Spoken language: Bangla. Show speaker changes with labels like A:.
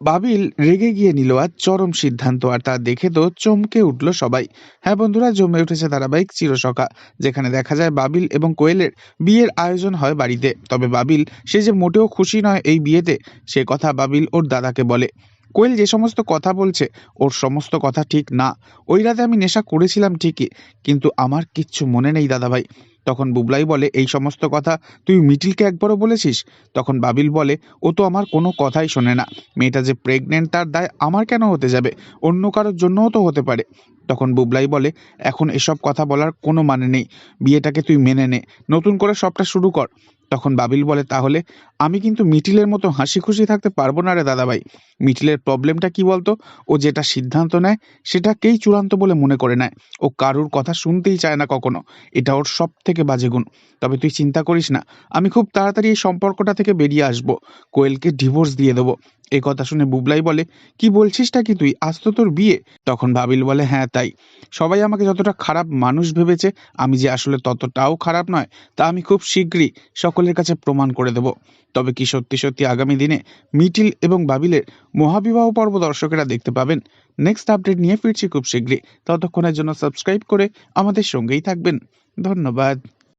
A: বাবিল রেগে গিয়ে নিল আজ চরম সিদ্ধান্ত, আর তা দেখে তো চমকে উঠল সবাই। হ্যাঁ বন্ধুরা, জমে উঠেছে ধারাবাহিক চিরসখা, যেখানে দেখা যায় বাবিল এবং কোয়েলের বিয়ের আয়োজন হয় বাড়িতে। তবে বাবিল, সে যে মোটেও খুশি নয় এই বিয়েতে, সে কথা বাবিল ওর দাদাকে বলে। কোয়েল যে সমস্ত কথা বলছে, ওর সমস্ত কথা ঠিক না। ওই রাতে আমি নেশা করেছিলাম ঠিকই, কিন্তু আমার কিচ্ছু মনে নেই দাদাভাই। তখন বুবলাই বলে, এই সমস্ত কথা তুই মিটিলকে একবারও বলেছিস? তখন বাবিল বলে, ও তো আমার কোনো কথাই শোনে না। মেয়েটা যে প্রেগনেন্ট তার দায় আমার কেন হতে যাবে? অন্য কারোর জন্যও তো হতে পারে। তখন বুবলাই বলে, এখন এসব কথা বলার কোনো মানে নেই, বিয়েটাকে তুই মেনে নে, নতুন করে সবটা শুরু কর। তখন বাবিল বলে, তাহলে আমি কিন্তু মিটিলের মতো হাসি খুশি থাকতে পারব না রে দাদাভাই। মিটিলের প্রবলেমটা কি বলতো? ও যেটা সিদ্ধান্ত নেয়, সেটাকেই চূড়ান্ত বলে মনে করে নেয়। ও কারুর কথা শুনতেই চায় না কখনো। এটা ওর সব থেকে বাজে গুণ। তবে তুই চিন্তা করিস না, আমি খুব তাড়াতাড়ি এই সম্পর্কটা থেকে বেরিয়ে আসব। কোয়েলকে ডিভোর্স দিয়ে দেবো। এই কথা শুনে বুবলাই বলে, কি বলছিসটা কি তুই? আজ তো তোর বিয়ে। তখন ভাবিল বলে হ্যাঁ তাই। সবাই আমাকে যতটা খারাপ মানুষ ভেবেছে, আমি যে আসলে ততটাও খারাপ নয়, তা আমি খুব শীঘ্রই সকলের কাছে প্রমাণ করে দেব। তবে কি সত্যি সত্যি আগামী দিনে মিটিল এবং বাবিলের মহাবিবাহ পর্ব দর্শকেরা দেখতে পাবেন? নেক্সট আপডেট নিয়ে ফিরছি খুব শীঘ্রই। ততক্ষণের জন্য সাবস্ক্রাইব করে আমাদের সঙ্গেই থাকবেন। ধন্যবাদ।